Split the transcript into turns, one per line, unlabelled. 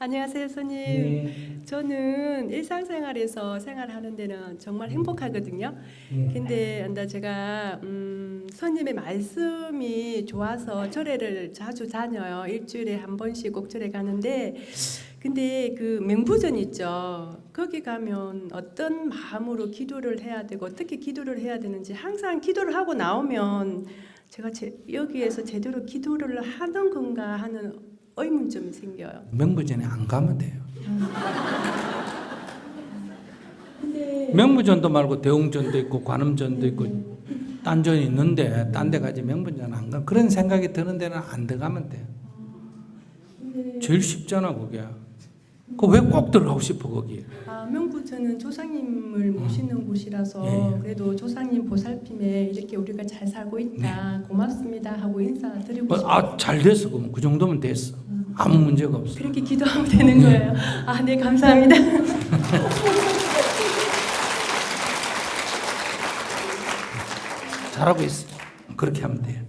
안녕하세요, 손님.
네.
저는 일상생활에서 생활하는 데는 정말 행복하거든요.
네.
근데 안다 제가 음, 손님의 말씀이 좋아서 절에를 자주 다녀요. 일주일에 한 번씩 꼭 절에 가는데 근데 그 맹부전 있죠. 거기 가면 어떤 마음으로 기도를 해야 되고 어떻게 기도를 해야 되는지 항상 기도를 하고 나오면 제가 제, 여기에서 제대로 기도를 하는 건가 하는 의문점이 생겨요.
명부전에 안 가면 돼요.
근데
명부전도 말고 대웅전도 있고 관음전도 있고 딴 전이 있는데 딴 데 가지 명부전 안 가. 그런 생각이 드는 데는 안 들어가면 돼.
근데
제일 쉽잖아 그게. 그왜 꼭 들어가고 싶어 거기?
아, 명부전은 조상님을 모시는 곳이라서
예, 예.
그래도 조상님 보살핌에 이렇게 우리가 잘 살고 있다 고맙습니다 하고 인사 드리고 싶어요.
아잘 됐어 그럼 그 정도면 됐어. 아무 문제가 없어.
그렇게 기도하면 되는 거예요. 아, 네 감사합니다.
잘하고 있어. 그렇게 하면 돼.